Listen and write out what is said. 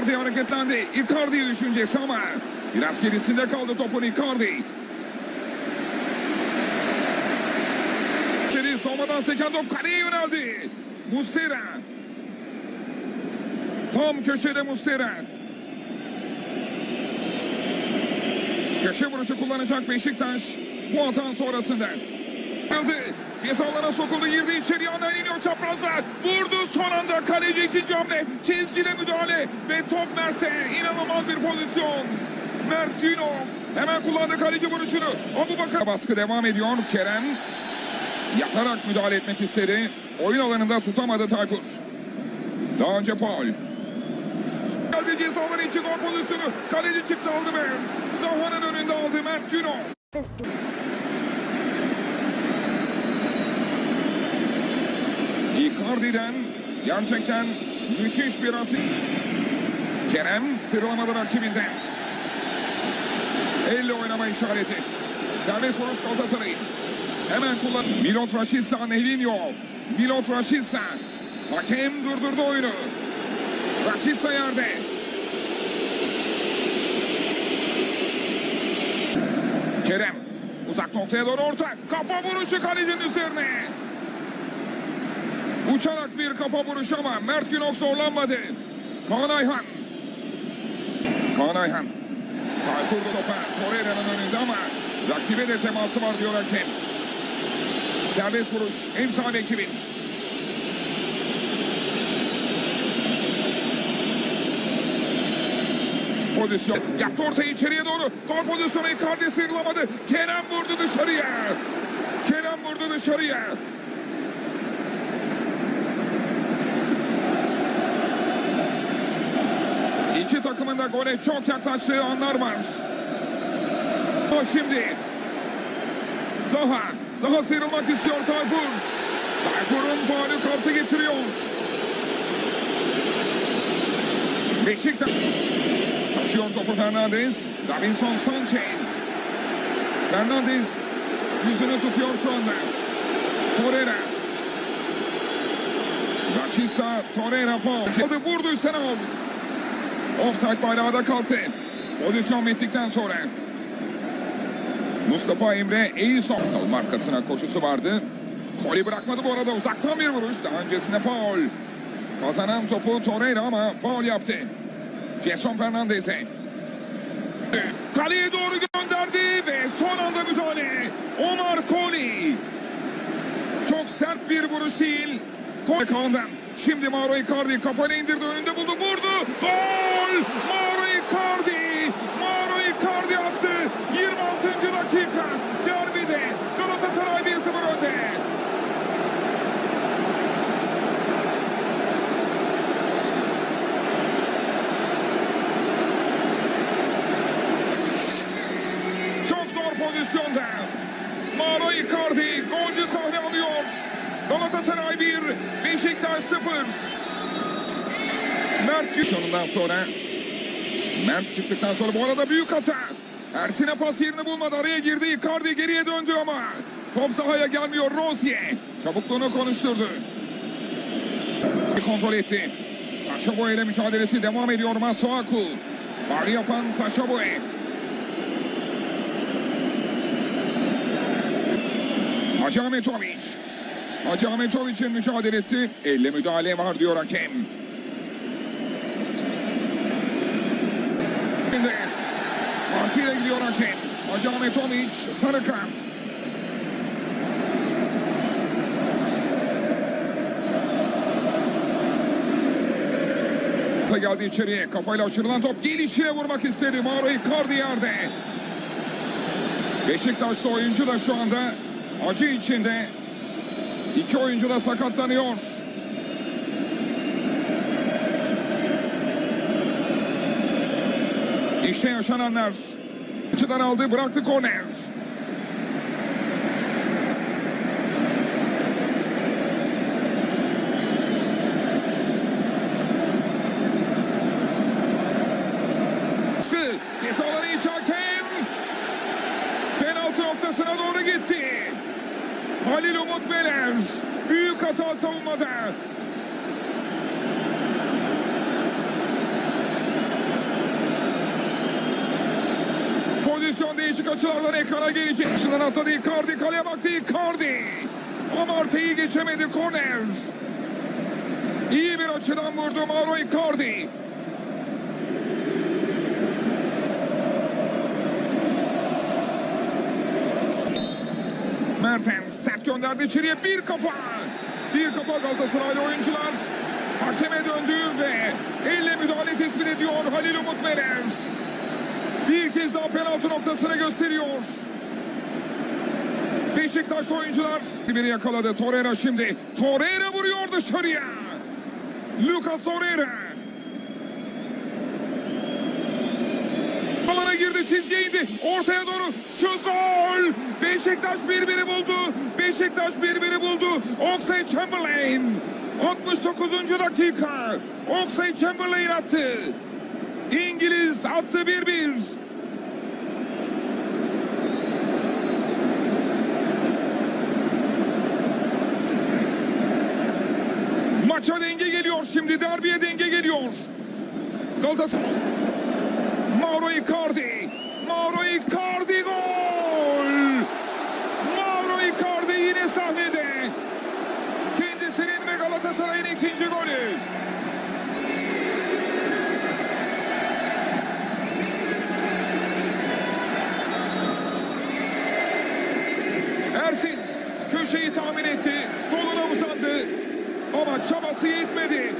Icardi hareketlendi. Icardi düşüncesi ama biraz gerisinde kaldı topun Icardi. Seri solmadan seken top kaleye yöneldi. Muslera. Tam köşede Muslera. Köşe vuruşu kullanacak Beşiktaş. Bu hatan sonrasında. Aldı. Cezalara sokuldu girdi içeri yandan iniyor çaprazda. Vurdu son anda kaleci ikinci hamle. Çizgide müdahale ve top Mert'e. inanılmaz bir pozisyon. Mert Günok hemen kullandı kaleci vuruşunu. Abu Bakar baskı devam ediyor. Kerem yatarak müdahale etmek istedi. Oyun alanında tutamadı Tayfur. Daha önce faul. Geldi cezalar için gol pozisyonu. Kaleci çıktı aldı Mert. Zaha'nın önünde aldı Mert Günok. Icardi'den gerçekten müthiş bir asist. Kerem sıralamadı rakibinden. Elle oynama işareti. Serbest vuruş Galatasaray'ın. Hemen kullan. Milot Rashica Nelinho. Milot Rashica. Hakem durdurdu oyunu. Rashica yerde. Kerem. Uzak noktaya doğru orta. Kafa vuruşu kalecinin üzerine. Uçarak bir kafa vuruşu ama Mert Günok zorlanmadı. Kaan Ayhan. Kaan Ayhan. Tayfur topa Torreira'nın önünde ama rakibe de teması var diyor hakem. Serbest vuruş sahibi ekibin. Pozisyon yaptı ortayı içeriye doğru. Gol pozisyonu Icardi sıyrılamadı. Kerem vurdu dışarıya. Kerem vurdu dışarıya. İki takımın da gole çok yaklaştığı anlar var. O şimdi Zaha. Zaha sıyrılmak istiyor Tayfur. Tayfur'un faulü kartı getiriyor. Beşiktaş taşıyor topu Fernandez. Davinson Sanchez. Fernandez yüzünü tutuyor şu anda. Torreira. Rashica Torreira faul. Aldı vurdu oldu. Offside bayrağı da kalktı. Pozisyon bittikten sonra Mustafa Emre Eğison savunma arkasına koşusu vardı. Koli bırakmadı bu arada uzaktan bir vuruş. Daha öncesine faul. Kazanan topu Torreira ama faul yaptı. Jason Fernandez'e. Kaleye doğru gönderdi ve son anda müdahale. Omar Koli. Çok sert bir vuruş değil. Koli Kaan'dan. Şimdi Mauro Icardi kafayla indirdi önünde buldu vurdu. Gol! Mauro Icardi! Mauro Icardi attı. 26. dakika. Derbide Galatasaray 1-0 önde. Çok zor pozisyonda. Mauro Icardi golcü sahne alıyor. Galatasaray 1, Beşiktaş 0. Mert sonundan sonra Mert çıktıktan sonra bu arada büyük hata. Ersin'e pas yerini bulmadı. Araya girdi. Icardi geriye döndü ama. Top sahaya gelmiyor. Rozier. Çabukluğunu konuşturdu. Kontrol etti. Saşa Boye ile mücadelesi devam ediyor. Masuaku. Faul yapan Saşa Boye. Hacı Ahmetoviç. Hacı Ahmetoviç'in mücadelesi. Elle müdahale var diyor hakem. Partiyle gidiyor hakem. Hacı Ahmetoviç sarı kart. geldi içeriye. Kafayla aşırılan top gelişine vurmak istedi. Mauro Icardi yerde. Beşiktaşlı oyuncu da şu anda acı içinde. İki oyuncu da sakatlanıyor. İşte yaşananlar. Açıdan aldı bıraktı korner. Halil Umut Meler. Büyük hata savunmada. Pozisyon değişik açılardan ekrana gelecek. Şundan atladı Icardi. Kaleye baktı Icardi. Amartey'i geçemedi korner. İyi bir açıdan vurdu Mauro Icardi. Mertens gönderdi içeriye bir kafa. Bir kafa Galatasaraylı oyuncular. Hakeme döndü ve elle müdahale tespit ediyor Halil Umut Meler. Bir kez daha penaltı noktasını gösteriyor. Beşiktaşlı oyuncular biri yakaladı. Torreira şimdi. Torreira vuruyor dışarıya. Lucas Torreira. Alana girdi çizgiye. Ortaya doğru şut gol. Beşiktaş birbiri buldu. Beşiktaş birbiri buldu. Oxlade Chamberlain. 69. dakika. Oxlade Chamberlain attı. İngiliz attı 1-1. Maça denge geliyor şimdi. Derbiye denge geliyor. Galatasaray. Mauro Icardi. Mauro Icardi gol. Mauro Icardi yine sahnede. Kendisinin ve Galatasaray'ın ikinci golü. Ersin köşeyi tahmin etti. Soluna uzandı. Ama çabası yetmedi.